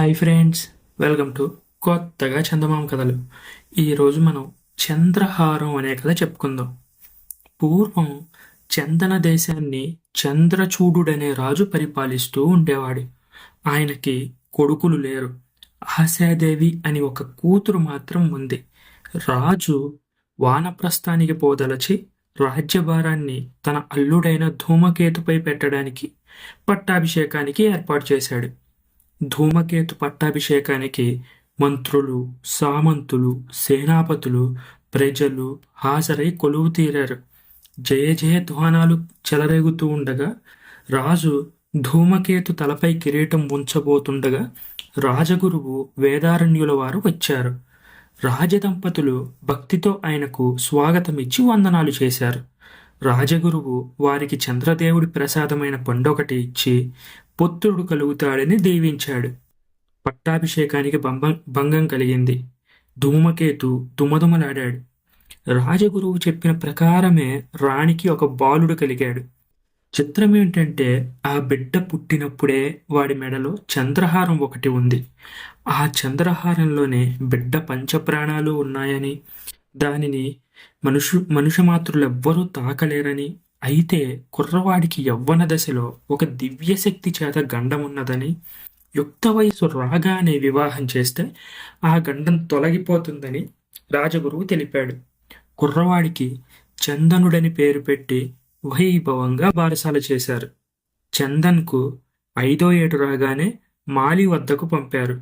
Hi friends welcome to కొత్తగా చందమామ కథలు. ఈరోజు మనం చంద్రహారం అనే కథ చెప్పుకుందాం. పూర్వం చందన దేశాన్ని చంద్రచూడుడనే రాజు పరిపాలిస్తూ ఉండేవాడు. ఆయనకి కొడుకులు లేరు. ఆశాదేవి అని ఒక కూతురు మాత్రం ఉంది. రాజు వానప్రస్థానికి పోదలచి రాజ్యభారాన్ని తన అల్లుడైన ధూమకేతుపై పెట్టడానికి పట్టాభిషేకానికి ఏర్పాటు చేశాడు. ధూమకేతు పట్టాభిషేకానికి మంత్రులు సామంతులు సేనాపతులు ప్రజలు హాజరై కొలువు తీరారు. జయ జయ ధ్వానాలు చెలరేగుతూ ఉండగా రాజు ధూమకేతు తలపై కిరీటం ఉంచబోతుండగా రాజగురువు వేదారణ్యుల వారు వచ్చారు. రాజదంపతులు భక్తితో ఆయనకు స్వాగతమిచ్చి వందనాలు చేశారు. రాజగురువు వారికి చంద్రదేవుడి ప్రసాదమైన పండొకటి ఇచ్చి పుత్రుడు కలుగుతాడని దీవించాడు. పట్టాభిషేకానికి బంబం భంగం కలిగింది. ధూమకేతు దుమదుమలాడాడు. రాజగురువు చెప్పిన ప్రకారమే రాణికి ఒక బాలుడు కలిగాడు. చిత్రం ఏంటంటే ఆ బిడ్డ పుట్టినప్పుడే వాడి మెడలో చంద్రహారం ఒకటి ఉంది. ఆ చంద్రహారంలోనే బిడ్డ పంచప్రాణాలు ఉన్నాయని దానిని మనుషు మనుషమాతృలెవ్వరూ తాకలేరని అయితే కుర్రవాడికి యవ్వన దశలో ఒక దివ్యశక్తి చేత గండం ఉన్నదని యుక్త వయసు రాగానే వివాహం చేస్తే ఆ గండం తొలగిపోతుందని రాజగురువు తెలిపాడు. కుర్రవాడికి చందనుడని పేరు పెట్టి వైభవంగా బారసాల చేశారు. చందన్కు ఐదో ఏడు రాగానే మాలి వద్దకు పంపారు.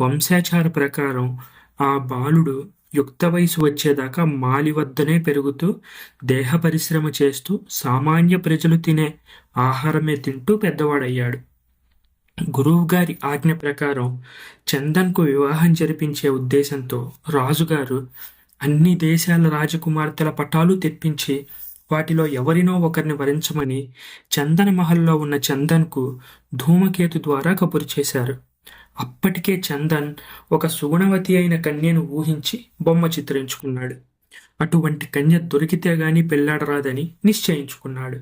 వంశాచార ప్రకారం ఆ బాలుడు యుక్త వయసు వచ్చేదాకా మాలి వద్దనే పెరుగుతూ దేహ పరిశ్రమ చేస్తూ సామాన్య ప్రజలు తినే ఆహారమే తింటూ పెద్దవాడయ్యాడు. గురువుగారి ఆజ్ఞ ప్రకారం చందన్కు వివాహం జరిపించే ఉద్దేశంతో రాజుగారు అన్ని దేశాల రాజకుమార్తెల పటాలు తెప్పించి వాటిలో ఎవరినో ఒకరిని వరించమని చందన మహల్లో ఉన్న చందన్కు ధూమకేతు ద్వారా కబురు చేశారు. అప్పటికే చందన్ ఒక సుగుణవతి అయిన కన్యను ఊహించి బొమ్మ చిత్రించుకున్నాడు. అటువంటి కన్య దొరికితే గాని పెళ్ళాడరాదని నిశ్చయించుకున్నాడు.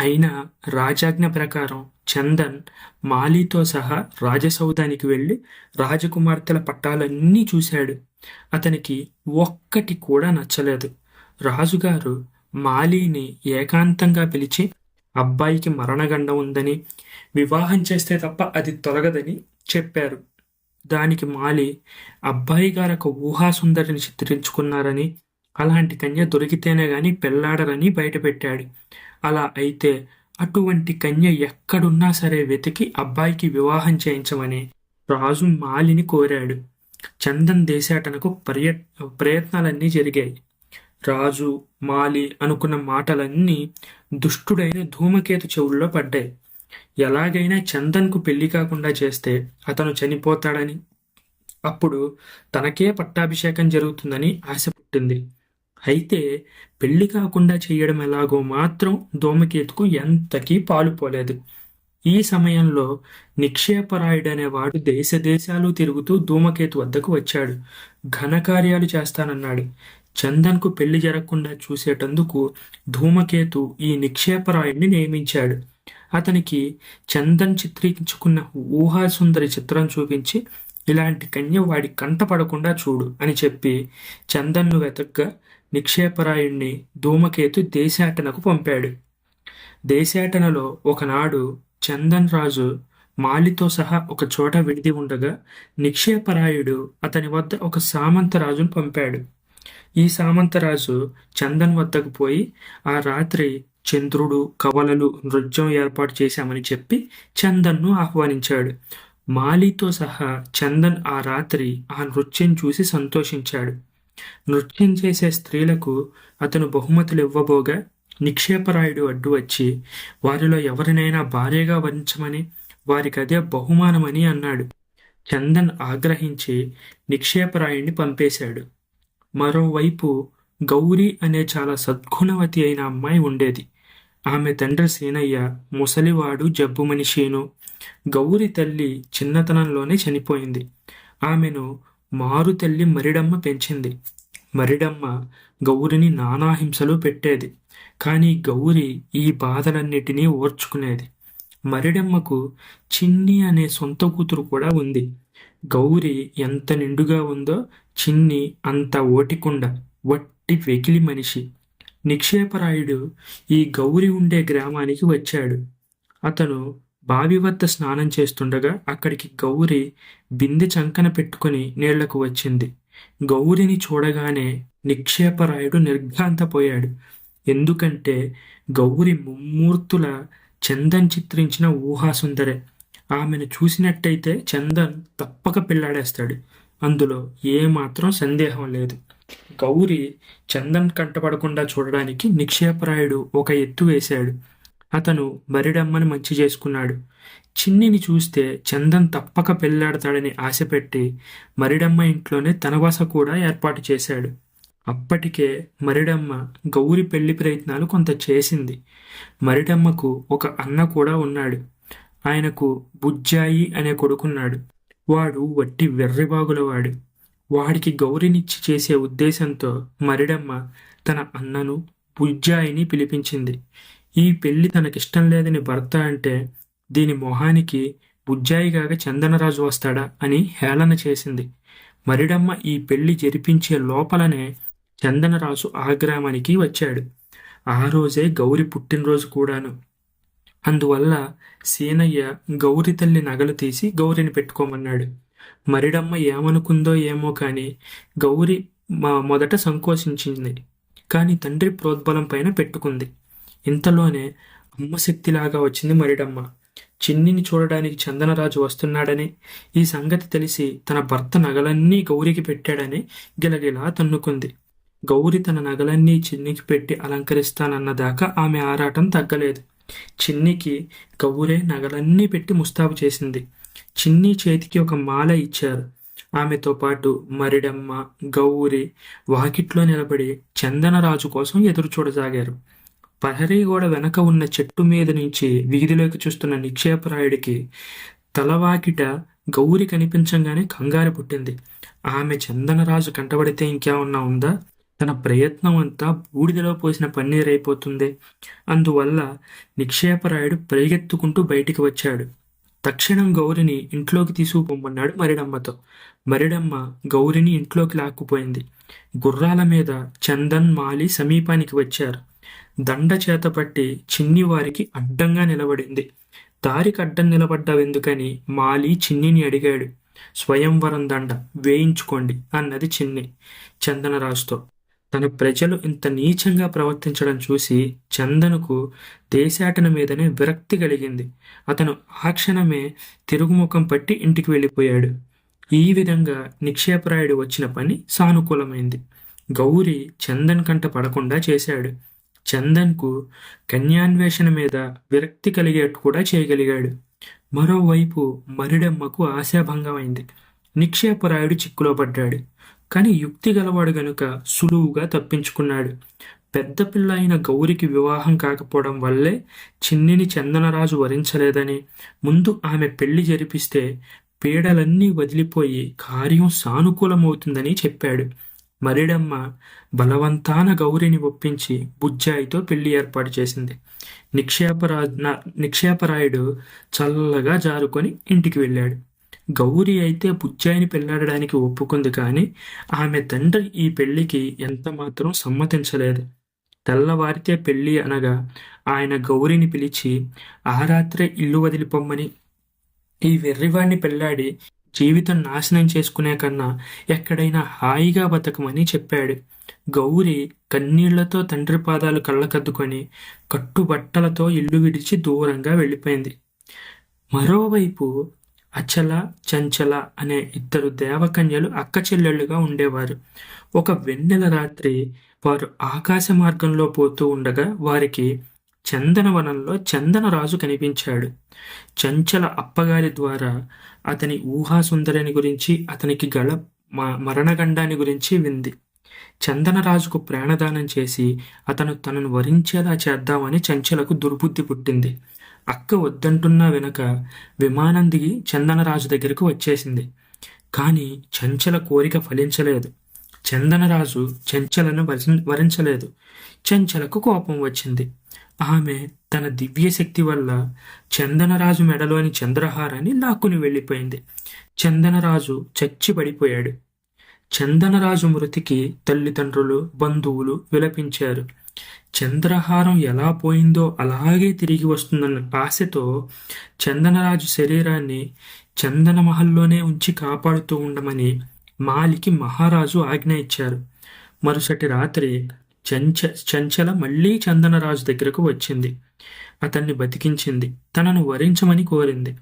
అయినా రాజాజ్ఞ ప్రకారం చందన్ మాలీతో సహా రాజసౌధానికి వెళ్ళి రాజకుమార్తెల పట్టాలన్నీ చూశాడు. అతనికి ఒక్కటి కూడా నచ్చలేదు. రాజుగారు మాలీని ఏకాంతంగా పిలిచి అబ్బాయికి మరణగండం ఉందని వివాహం చేస్తే తప్ప అది తొలగదని చెప్పారు. దానికి మాలి అబ్బాయి గారు ఒక ఊహాసుందరిని చిత్రించుకున్నారని అలాంటి కన్య దొరికితేనే గాని పెళ్ళాడరని బయటపెట్టాడు. అలా అయితే అటువంటి కన్య ఎక్కడున్నా సరే వెతికి అబ్బాయికి వివాహం చేయించమని రాజు మాలిని కోరాడు. చందన్ దేశాటనకు పర్య ప్రయత్నాలన్నీ జరిగాయి. రాజు మాలి అనుకున్న మాటలన్నీ దుష్టుడైన ధూమకేతు చెవుల్లో పడ్డాయి. ఎలాగైనా చందన్కు పెళ్ళి కాకుండా చేస్తే అతను చనిపోతాడని. అప్పుడు తనకే పట్టాభిషేకం జరుగుతుందని ఆశ పుట్టింది. అయితే పెళ్ళి కాకుండా చేయడం ఎలాగో మాత్రం ధూమకేతుకు ఎంతకీ పాలుపోలేదు ఈ సమయంలో నిక్షేపరాయుడనేవాడు దేశ దేశాలు తిరుగుతూ ధూమకేతు వద్దకు వచ్చాడు. ఘనకార్యాలు చేస్తానన్నాడు. చందన్కు పెళ్ళి జరగకుండా చూసేటందుకు ధూమకేతు ఈ నిక్షేపరాయుడిని నియమించాడు. అతనికి చందన్ చిత్రించుకున్న ఊహాసుందరి చిత్రం చూపించి ఇలాంటి కన్య వాడి కంట పడకుండా చూడు అని చెప్పి చందన్ను వెతగ్గా నిక్షేపరాయుణ్ణి ధూమకేతు దేశాటనకు పంపాడు. దేశాటనలో ఒకనాడు చందన్ రాజు మాలితో సహా ఒక చోట విడిది ఉండగా నిక్షేపరాయుడు అతని వద్ద ఒక సామంతరాజును పంపాడు. ఈ సామంతరాజు చందన్ వద్దకు పోయి ఆ రాత్రి చంద్రుడు కవలలు నృత్యం ఏర్పాటు చేశామని చెప్పి చందన్ను ఆహ్వానించాడు. మాలితో సహా చందన్ ఆ రాత్రి ఆ నృత్యం చూసి సంతోషించాడు. నృత్యం చేసే స్త్రీలకు అతను బహుమతులు ఇవ్వబోగా నిక్షేపరాయుడు అడ్డు వచ్చి వారిలో ఎవరినైనా భార్యగా వరించమని వారికి అదే బహుమానమని అన్నాడు. చందన్ ఆగ్రహించి నిక్షేపరాయుడిని పంపేశాడు. మరోవైపు గౌరీ అనే చాలా సద్గుణవతి అయిన అమ్మాయి ఉండేది. ఆమె తండ్రి సీనయ్య ముసలివాడు జబ్బు మనిషిను. గౌరి తల్లి చిన్నతనంలోనే చనిపోయింది. ఆమెను మారు తల్లి మరిడమ్మ పెంచింది. మరిడమ్మ గౌరిని నానాహింసలు పెట్టేది. కానీ గౌరి ఈ బాధలన్నిటినీ ఓర్చుకునేది. మరిడమ్మకు చిన్ని అనే సొంత కూతురు కూడా ఉంది. గౌరి ఎంత నిండుగా ఉందో చిన్ని అంత ఓటికుండ వట్టి వెకిలి మనిషి. నిక్షేపరాయుడు ఈ గౌరి ఉండే గ్రామానికి వచ్చాడు. అతను బావి వద్ద స్నానం చేస్తుండగా అక్కడికి గౌరి బిందె చంకన పెట్టుకుని నీళ్ళకు వచ్చింది. గౌరిని చూడగానే నిక్షేపరాయుడు నిర్ఘాంతపోయాడు. ఎందుకంటే గౌరి ముమ్మూర్తుల చందన్ చిత్రించిన ఊహాసుందరే. ఆమెను చూసినట్టయితే చందన్ తప్పక పెళ్ళాడేస్తాడు. అందులో ఏమాత్రం సందేహం లేదు. గౌరి చందన్ కంటపడకుండా చూడడానికి నిక్షేపరాయుడు ఒక ఎత్తు వేశాడు. అతను బరిడమ్మని మంచి చేసుకున్నాడు. చిన్నిని చూస్తే చందన్ తప్పక పెళ్ళాడతాడని ఆశపెట్టి మరిడమ్మ ఇంట్లోనే తనవాస కూడా ఏర్పాటు చేశాడు. అప్పటికే మరిడమ్మ గౌరి పెళ్ళి ప్రయత్నాలు కొంత చేసింది. మరిడమ్మకు ఒక అన్న కూడా ఉన్నాడు. ఆయనకు బుజ్జాయి అనే కొడుకున్నాడు. వాడు వట్టి వెర్రిబాగులవాడు వాడికి గౌరినిచ్చి చేసే ఉద్దేశంతో మరిడమ్మ తన అన్నను పుజ్జాయిని పిలిపించింది. ఈ పెళ్ళి తనకిష్టం లేదని భర్త అంటే దీని మొహానికి బుజ్జాయిగాక చందనరాజు వస్తాడా అని హేళన చేసింది. మరిడమ్మ ఈ పెళ్ళి జరిపించే లోపలనే చందనరాజు ఆ గ్రామానికి వచ్చాడు. ఆ రోజే గౌరి పుట్టినరోజు కూడాను. అందువల్ల సీనయ్య గౌరి తల్లి నగలు తీసి గౌరిని పెట్టుకోమన్నాడు. మరిడమ్మ ఏమనుకుందో ఏమో కానీ గౌరి మా మొదట సంకోచించింది. కానీ తండ్రి ప్రోద్బలం పైన పెట్టుకుంది. ఇంతలోనే అమ్మ శక్తిలాగా వచ్చింది మరిడమ్మ. చిన్నిని చూడడానికి చందనరాజు వస్తున్నాడని ఈ సంగతి తెలిసి తన భర్త నగలన్నీ గౌరికి పెట్టాడని గిలగిలా తన్నుకుంది. గౌరి తన నగలన్నీ చిన్నికి పెట్టి అలంకరిస్తానన్నదాకా ఆమె ఆరాటం తగ్గలేదు. చిన్నికి గౌరే నగలన్నీ పెట్టి ముస్తాబు చేసింది. చిన్ని చేతికి ఒక మాల ఇచ్చారు. ఆమెతో పాటు మరిడమ్మ గౌరి వాకిట్లో నిలబడి చందనరాజు కోసం ఎదురు చూడసాగారు. ప్రహరీ గోడ వెనక ఉన్న చెట్టు మీద నుంచి వీధిలోకి చూస్తున్న నిక్షేపరాయుడికి తలవాకిట గౌరి కనిపించంగానే కంగారు పుట్టింది. ఆమె చందనరాజు కంటబడితే ఇంకేమన్నా ఉందా? తన ప్రయత్నం అంతా బూడిదలో పోసిన పన్నీర్ అయిపోతుంది అందువల్ల నిక్షేపరాయుడు పరిగెత్తుకుంటూ బయటికి వచ్చాడు. తక్షణం గౌరిని ఇంట్లోకి తీసుకుపోమన్నాడు మరిడమ్మతో. మరిడమ్మ గౌరిని ఇంట్లోకి లాక్కుపోయింది. గుర్రాల మీద చందన్ మాలి సమీపానికి వచ్చారు. దండ చేతపట్టి చిన్ని వారికి అడ్డంగా నిలబడింది. దారికి అడ్డం నిలబడ్డావెందుకని మాలి చిన్నిని అడిగాడు. స్వయంవరం దండ వేయించుకోండి అన్నది చిన్ని చందనరాజుతో. తన ప్రజలు ఇంత నీచంగా ప్రవర్తించడం చూసి చందనుకు దేశాటన మీదనే విరక్తి కలిగింది. అతను ఆ క్షణమే తిరుగుముఖం పట్టి ఇంటికి వెళ్ళిపోయాడు. ఈ విధంగా నిక్షేపరాయుడు వచ్చిన పని సానుకూలమైంది. గౌరి చందన్ కంట పడకుండా చేశాడు. చందన్కు కన్యాన్వేషణ మీద విరక్తి కలిగేట్టు కూడా చేయగలిగాడు. మరోవైపు మరిడమ్మకు ఆశాభంగమైంది. నిక్షేపరాయుడు చిక్కులో పడ్డాడు. కానీ యుక్తి గలవాడు గనుక సులువుగా తప్పించుకున్నాడు. పెద్ద పిల్ల అయిన గౌరికి వివాహం కాకపోవడం వల్లే చిన్నిని చందనరాజు వరించలేదని ముందు ఆమె పెళ్ళి జరిపిస్తే పీడలన్నీ వదిలిపోయి కార్యం సానుకూలమవుతుందని చెప్పాడు. మరిడమ్మ బలవంతాన గౌరిని ఒప్పించి బుజ్జాయితో పెళ్ళి ఏర్పాటు చేసింది. నిక్షేపరా నిక్షేపరాయుడు చల్లగా జారుకొని ఇంటికి వెళ్ళాడు. గౌరి అయితే బుజ్జాయిని పెళ్ళాడడానికి ఒప్పుకుంది కానీ ఆమె తండ్రి ఈ పెళ్ళికి ఎంత మాత్రం సమ్మతించలేదు. తెల్లవారితే పెళ్ళి అనగా ఆయన గౌరిని పిలిచి ఆ రాత్రే ఇల్లు వదిలిపోమ్మని. ఈ వెర్రివాణ్ణి పెళ్ళాడి జీవితం నాశనం చేసుకునే కన్నా ఎక్కడైనా హాయిగా బతకమని చెప్పాడు. గౌరి కన్నీళ్ళతో తండ్రి పాదాలు కళ్ళకద్దుకొని కట్టుబట్టలతో ఇల్లు విడిచి దూరంగా వెళ్ళిపోయింది. మరోవైపు అచల చంచల అనే ఇద్దరు దేవకన్యలు అక్క చెల్లెళ్ళుగా ఉండేవారు. ఒక వెన్నెల రాత్రి వారు ఆకాశ మార్గంలో పోతూ ఉండగా వారికి చందనవనంలో చందనరాజు కనిపించాడు. చంచల అప్పగారి ద్వారా అతని ఊహాసుందరిని గురించి అతనికి గల మరణగండాన్ని గురించి వింది. చందనరాజుకు ప్రాణదానం చేసి అతను తనను వరించేలా చేద్దామని చంచలకు దుర్బుద్ధి పుట్టింది. అక్క వద్దంటున్నా వెనక విమానం దిగి చందనరాజు దగ్గరకు వచ్చేసింది. కానీ చంచల కోరిక ఫలించలేదు. చందనరాజు చెంచలను వరించలేదు. చెంచలకు కోపం వచ్చింది. ఆమె తన దివ్యశక్తి వల్ల చందనరాజు మెడలోని చంద్రహారాన్ని లాక్కుని వెళ్ళిపోయింది. చందనరాజు చచ్చి పడిపోయాడు చందనరాజు మృతికి తల్లిదండ్రులు బంధువులు విలపించారు. చంద్రహారం ఎలా పోయిందో అలాగే తిరిగి వస్తుందన్న ఆశతో చందనరాజు శరీరాన్ని చందనమహల్లోనే ఉంచి కాపాడుతూ ఉండమని మాలికి మహారాజు ఆజ్ఞ ఇచ్చారు. మరుసటి రాత్రి చంచ చంచల మళ్ళీ చందనరాజు దగ్గరకు వచ్చింది. అతన్ని బతికించింది. తనను వరించమని కోరింది.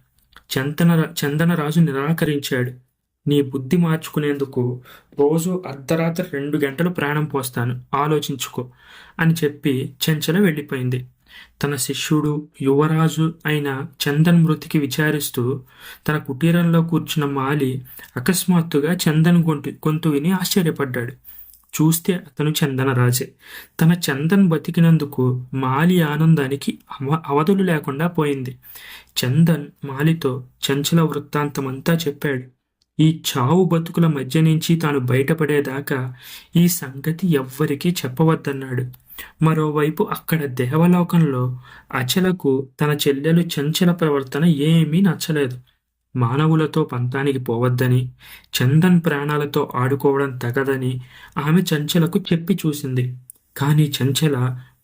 చందన చందనరాజు నిరాకరించాడు. నీ బుద్ధి మార్చుకునేందుకు రోజు అర్ధరాత్రి రెండు గంటలు ప్రాణం పోస్తాను. ఆలోచించుకో అని చెప్పి చెంచల వెళ్ళిపోయింది. తన శిష్యుడు యువరాజు అయిన చందన్ మృతికి విచారిస్తూ తన కుటీరంలో కూర్చున్న మాలి అకస్మాత్తుగా చందన్ గొంతు గొంతు విని ఆశ్చర్యపడ్డాడు. చూస్తే అతను చందనరాజే. తన చందన్ బతికినందుకు మాలి ఆనందానికి అవ అవధులు లేకుండా పోయింది. చందన్ మాలితో చంచల వృత్తాంతమంతా చెప్పాడు. ఈ చావు బతుకుల మధ్య నుంచి తాను బయటపడేదాకా ఈ సంగతి ఎవ్వరికీ చెప్పవద్దన్నాడు. మరోవైపు అక్కడ దేవలోకంలో అచలకు తన చెల్లెలు చంచల ప్రవర్తన ఏమీ నచ్చలేదు. మానవులతో పంతానికి పోవద్దని చందన్ ప్రాణాలతో ఆడుకోవడం తగదని ఆమె చంచలకు చెప్పి చూసింది. కానీ చంచల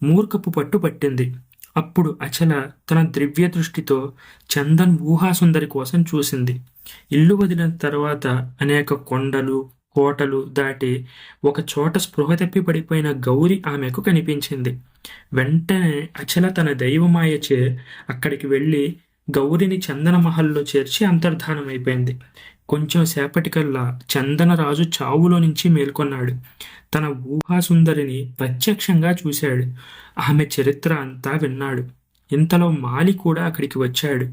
మూర్ఖపు పట్టు పట్టింది. అప్పుడు అచల తన ద్రవ్య దృష్టితో చందన్ ఊహాసుందరి కోసం చూసింది. ఇల్లు వదిలిన తర్వాత అనేక కొండలు కోటలు దాటి ఒక చోట స్పృహ తప్పి పడిపోయిన గౌరి ఆమెకు కనిపించింది. వెంటనే అచల తన దైవమాయచే అక్కడికి వెళ్ళి గౌరిని చందన మహల్లో చేర్చి అంతర్ధానమైపోయింది. కొంచెం సేపటికల్లా చందనరాజు చావులో నుంచి మేల్కొన్నాడు. తన ఊహాసుందరిని ప్రత్యక్షంగా చూశాడు. ఆమె చరిత్ర అంతా విన్నాడు. ఇంతలో మాలి కూడా అక్కడికి వచ్చాడు.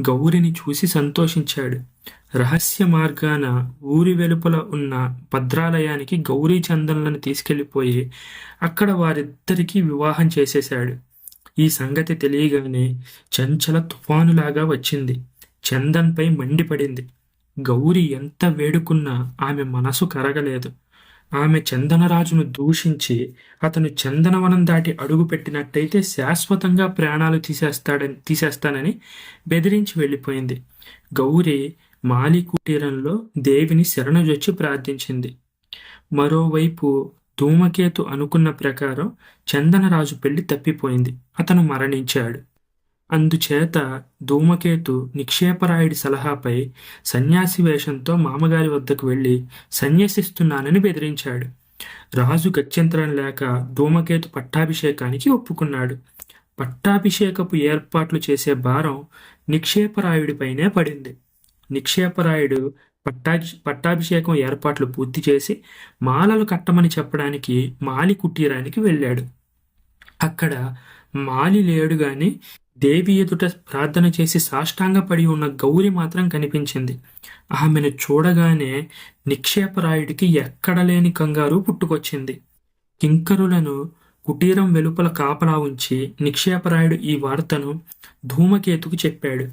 గౌరిని చూసి సంతోషించాడు. రహస్య మార్గాన ఊరి వెలుపల ఉన్న భద్రాలయానికి గౌరీ చందనలను తీసుకెళ్ళిపోయి అక్కడ వారిద్దరికీ వివాహం చేసేశాడు. ఈ సంగతి తెలియగానే చంచల తుఫానులాగా వచ్చింది. చందన్పై మండిపడింది. గౌరి ఎంత వేడుకున్నా ఆమె మనసు కరగలేదు. ఆమె చందనరాజును దూషించి అతను చందనవనం దాటి అడుగు పెట్టినట్టయితే శాశ్వతంగా ప్రాణాలు తీసేస్తాడని తీసేస్తానని బెదిరించి వెళ్ళిపోయింది. గౌరి మాలి కుటీరంలో దేవిని శరణుజొచ్చి ప్రార్థించింది. మరోవైపు ధూమకేతు అనుకున్న ప్రకారం చందనరాజు పెళ్ళి తప్పిపోయింది. అతను మరణించాడు. అందుచేత ధూమకేతు నిక్షేపరాయుడి సలహాపై సన్యాసి వేషంతో మామగారి వద్దకు వెళ్ళి సన్యసిస్తున్నానని బెదిరించాడు. రాజు గత్యంతరం లేక ధూమకేతు పట్టాభిషేకానికి ఒప్పుకున్నాడు. పట్టాభిషేకపు ఏర్పాట్లు చేసే భారం నిక్షేపరాయుడిపైనే పడింది. నిక్షేపరాయుడు పట్టా పట్టాభిషేకం ఏర్పాట్లు పూర్తి చేసి మాలలు కట్టమని చెప్పడానికి మాలి కుటీరానికి వెళ్ళాడు. అక్కడ మాలి లేడు కానీ దేవి ఎదుట ప్రార్థన చేసి సాష్టాంగపడి ఉన్న గౌరి మాత్రం కనిపించింది. ఆమెను చూడగానే నిక్షేపరాయుడికి ఎక్కడలేని కంగారు పుట్టుకొచ్చింది. కింకరులను కుటీరం వెలుపల కాపలా ఉంచి నిక్షేపరాయుడు ఈ వార్తను ధూమకేతుకు చెప్పాడు.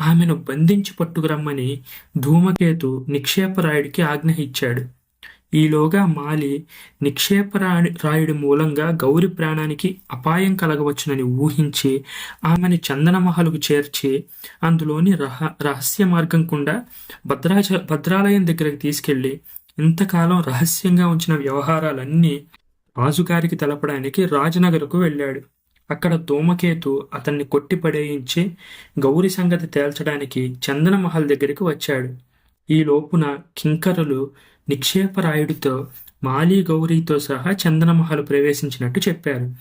ఆమెను బంధించి పట్టుకురమ్మని ధూమకేతు నిక్షేపరాయుడికి ఆజ్ఞ ఇచ్చాడు. ఈలోగా మాలి నిక్షేపరాయుడి రాయుడి మూలంగా గౌరి ప్రాణానికి అపాయం కలగవచ్చునని ఊహించి ఆమెని చందనమహలకు చేర్చి అందులోని రహ రహస్య మార్గం కుండా భద్రాచ భద్రాలయం దగ్గరకు తీసుకెళ్ళి ఇంతకాలం రహస్యంగా ఉంచిన వ్యవహారాలన్నీ రాజుగారికి తెలపడానికి రాజనగర్కు వెళ్ళాడు. అక్కడ ధూమకేతు అతన్ని కొట్టి పడేయించి గౌరి సంగతి తేల్చడానికి చందనమహల్ దగ్గరికి వచ్చాడు. ఈ లోపున కింకరులు నిక్షేపరాయుడితో మాలీ గౌరీతో సహా చందనమహల్ ప్రవేశించినట్టు చెప్పారు.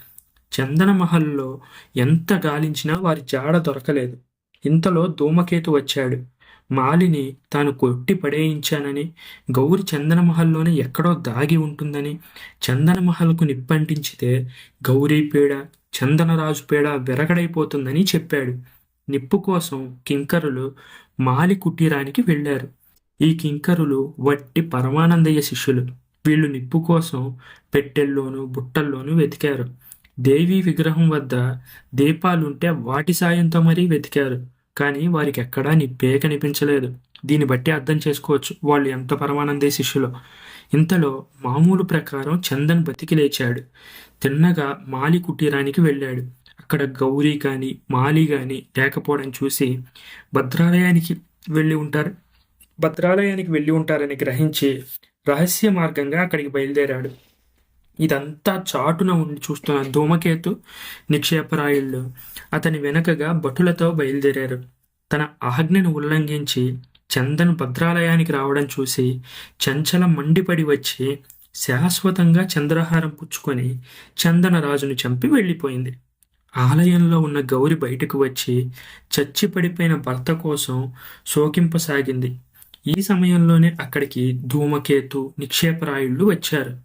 చందనమహల్లో ఎంత గాలించినా వారి జాడ దొరకలేదు. ఇంతలో ధూమకేతు వచ్చాడు. మాలిని తాను కొట్టి పడేయించానని గౌరి చందనమహల్లోనే ఎక్కడో దాగి ఉంటుందని చందనమహల్కు నిప్పంటించితే గౌరీ పీడ చందనరాజు పీడ విరగడైపోతుందని చెప్పాడు. నిప్పు కోసం కింకరులు మాలి కుటీరానికి వెళ్ళారు. ఈ కింకరులు వట్టి పరమానందయ్య శిష్యులు. వీళ్ళు నిప్పు కోసం పెట్టెల్లోనూ బుట్టల్లోనూ వెతికారు. దేవి విగ్రహం వద్ద దీపాలుంటే వాటి సాయంతో మరీ వెతికారు. కానీ వారికి ఎక్కడా నిప్పే కనిపించలేదు. దీన్ని బట్టి అర్థం చేసుకోవచ్చు వాళ్ళు ఎంత పరమానందే శిష్యులో. ఇంతలో మామూలు ప్రకారం చందన్ బతికి లేచాడు. తిన్నగా మాలి కుటీరానికి వెళ్ళాడు. అక్కడ గౌరీ కానీ మాలి కానీ లేకపోవడం చూసి భద్రాలయానికి వెళ్ళి ఉంటారు. భద్రాలయానికి వెళ్ళి ఉంటారని గ్రహించి రహస్య మార్గంగా అక్కడికి బయలుదేరాడు. ఇదంతా చాటున ఉండి చూస్తున్న ధూమకేతు నిక్షేపరాయుళ్ళు అతని వెనకగా భటులతో బయలుదేరారు. తన ఆజ్ఞను ఉల్లంఘించి చందన్ భద్రాలయానికి రావడం చూసి చంచల మండిపడి వచ్చి శాశ్వతంగా చంద్రహారం పుచ్చుకొని చందనరాజును చంపి వెళ్ళిపోయింది. ఆలయంలో ఉన్న గౌరి బయటకు వచ్చి చచ్చి పడిపోయిన భర్త కోసం శోకింపసాగింది. ఈ సమయంలోనే అక్కడికి ధూమకేతు నిక్షేపరాయుళ్ళు వచ్చారు.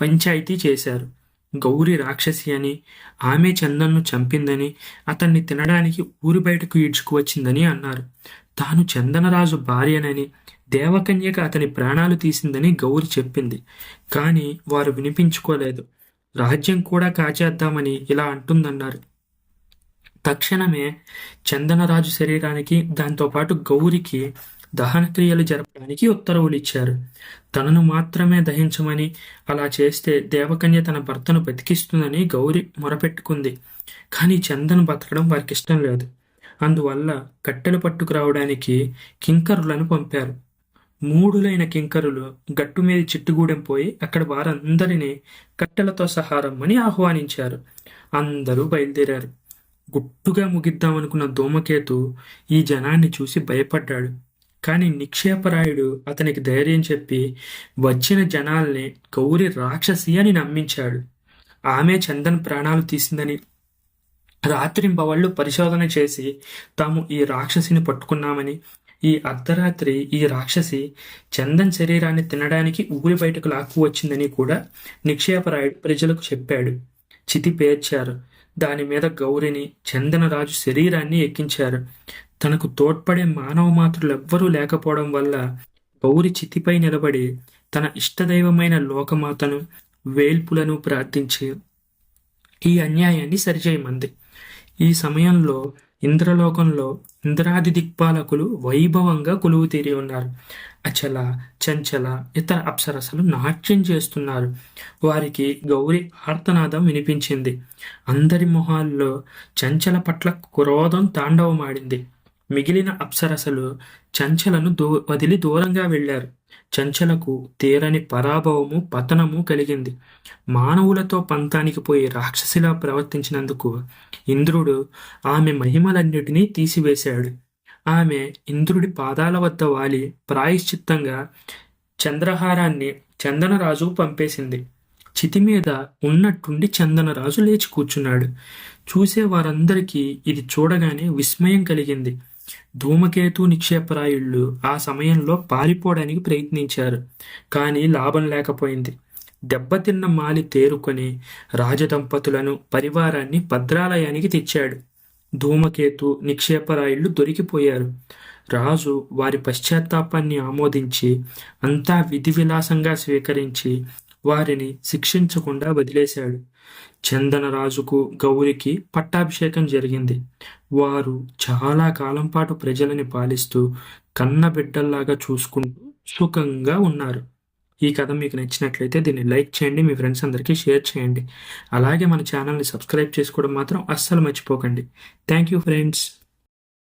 పంచాయతీ చేశారు. గౌరి రాక్షసి అని ఆమె చందన్ను చంపిందని అతన్ని తినడానికి ఊరి బయటకు ఈడ్చుకు వచ్చిందని అన్నారు. తాను చందనరాజు భార్యనని దేవకన్యక అతని ప్రాణాలు తీసిందని గౌరి చెప్పింది. కానీ వారు వినిపించుకోలేదు. రాజ్యం కూడా కాచేద్దామని ఇలా అంటుందన్నారు. తక్షణమే చందనరాజు శరీరానికి దాంతోపాటు గౌరికి దహనక్రియలు జరపడానికి ఉత్తర్వులు ఇచ్చారు. తనను మాత్రమే దహించమని అలా చేస్తే దేవకన్య తన భర్తను బతికిస్తుందని గౌరి మొరపెట్టుకుంది. కానీ చందన్ బతకడం వారికి ఇష్టం లేదు. అందువల్ల కట్టెలు పట్టుకురావడానికి కింకరులను పంపారు. మూడులైన కింకరులు గట్టు మీద చిట్టుగూడెం పోయి అక్కడ వారందరినీ కట్టెలతో సహారమ్మని ఆహ్వానించారు. అందరూ బయలుదేరారు. గుట్టుగా ముగిద్దామనుకున్న ధూమకేతు ఈ జనాన్ని చూసి భయపడ్డాడు. కానీ నిక్షేపరాయుడు అతనికి ధైర్యం చెప్పి వచ్చిన జనాల్ని గౌరి రాక్షసి అని నమ్మించాడు. ఆమె చందన్ ప్రాణాలు తీసిందని రాత్రింబవళ్ళు పరిశోధన చేసి తాము ఈ రాక్షసిని పట్టుకున్నామని ఈ అర్ధరాత్రి ఈ రాక్షసి చందన్ శరీరాన్ని తినడానికి ఊరి బయటకు లాక్కు వచ్చిందని కూడా నిక్షేపరాయుడు ప్రజలకు చెప్పాడు. చితి పేర్చారు దాని మీద గౌరిని చందనరాజు శరీరాన్ని ఎక్కించారు. తనకు తోడ్పడే మానవ మాతృలెవ్వరూ లేకపోవడం వల్ల గౌరి చితిపై నిలబడి తన ఇష్టదైవమైన లోకమాతను వేల్పులను ప్రార్థించి ఈ అన్యాయాన్ని సరిచేయమంది. ఈ సమయంలో ఇంద్రలోకంలో ఇంద్రాది దిక్పాలకులు వైభవంగా కొలువు తీరి ఉన్నారు. అచల చంచల ఇతర అప్సరసలు నాట్యం చేస్తున్నారు. వారికి గౌరి ఆర్తనాదం వినిపించింది. అందరి మొహాల్లో చంచల పట్ల క్రోధం తాండవమాడింది. మిగిలిన అప్సరసలు చంచలను దూ వదిలి దూరంగా వెళ్ళారు. చంచలకు తీరని పరాభవము పతనము కలిగింది. మానవులతో పంతానికి పోయి రాక్షసిలా ప్రవర్తించినందుకు ఇంద్రుడు ఆమె మహిమలన్నిటినీ తీసివేశాడు. ఆమె ఇంద్రుడి పాదాల వద్ద వాలి ప్రాయశ్చిత్తంగా చంద్రహారాన్ని చందనరాజు పంపేసింది. చితి మీద ఉన్నట్టుండి చందనరాజు లేచి కూర్చున్నాడు. చూసే వారందరికీ ఇది చూడగానే విస్మయం కలిగింది. ధూమకేతు నిక్షేపరాయుళ్ళు ఆ సమయంలో పారిపోవడానికి ప్రయత్నించారు. కానీ లాభం లేకపోయింది. దెబ్బతిన్న మాలి తేరుకొని రాజదంపతులను పరివారాన్ని భద్రాలయానికి తెచ్చాడు. ధూమకేతు నిక్షేపరాయుళ్ళు దొరికిపోయారు. రాజు వారి పశ్చాత్తాపాన్ని ఆమోదించి అంతా విధి విలాసంగా స్వీకరించి వారిని శిక్షించకుండా వదిలేశాడు. చందనరాజుకు గౌరికి పట్టాభిషేకం జరిగింది. వారు చాలా కాలం పాటు ప్రజలని పాలిస్తూ కన్న బిడ్డల్లాగా చూసుకుంటూ సుఖంగా ఉన్నారు. ఈ కథ మీకు నచ్చినట్లయితే దీన్ని లైక్ చేయండి మీ ఫ్రెండ్స్ అందరికీ షేర్ చేయండి. అలాగే మన ఛానల్ని సబ్స్క్రైబ్ చేసుకోవడం మాత్రం అస్సలు మర్చిపోకండి. Thank you friends.